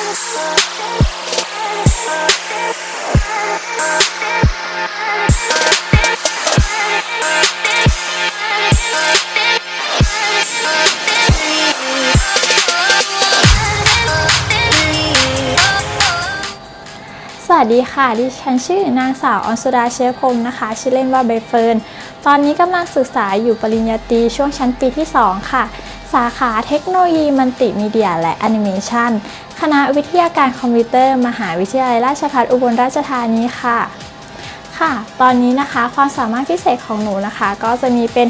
สวัสดีค่ะ ดิฉันชื่อนางสาวออนสุดาเชฟพงศ์นะคะ ชื่อเล่นว่าใบเฟิร์น ตอนนี้กำลังศึกษาอยู่ปริญญาตรีช่วงชั้นปีที่ 2 ค่ะ สาขาเทคโนโลยีมัลติมีเดียและแอนิเมชันคณะวิทยาการคอมพิวเตอร์ มหาวิทยาลัยราชภัฏอุบลราชธานีค่ะ ค่ะ ตอนนี้นะคะความสามารถพิเศษของหนูนะคะ ก็จะมีเป็น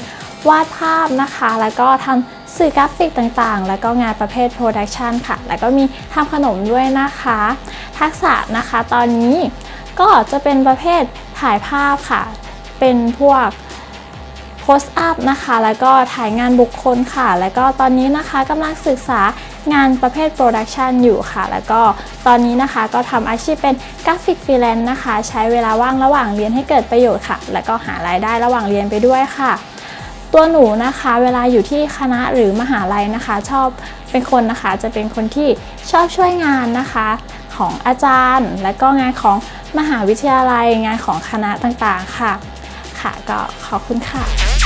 วาดภาพนะคะ แล้วก็ทำสื่อกราฟิกต่างๆ แล้วก็งานประเภทโปรดักชันค่ะ แล้วก็มีทำขนมด้วยนะคะ ทักษะนะคะตอนนี้ก็จะเป็นประเภทถ่ายภาพค่ะ เป็นพวก โพสต์อัพนะคะ แล้วก็ถ่ายงานบุคคลค่ะ แล้วก็ตอนนี้นะคะกำลังศึกษางานประเภทโปรดักชันอยู่ค่ะ แล้วก็ตอนนี้นะคะก็ทำอาชีพเป็นกราฟิกฟรีแลนซ์นะคะ ใช้เวลาว่างระหว่างเรียนให้เกิดประโยชน์ค่ะ แล้วก็หารายได้ระหว่างเรียนไปด้วยค่ะตัวหนูนะคะเวลาอยู่ที่คณะหรือมหาลัยนะคะ ชอบเป็นคนนะคะจะเป็นคนที่ชอบช่วยงานนะคะของอาจารย์ และก็งานของมหาวิทยาลัยงานของคณะต่างๆค่ะ ค่ะ ก็ขอบคุณค่ะ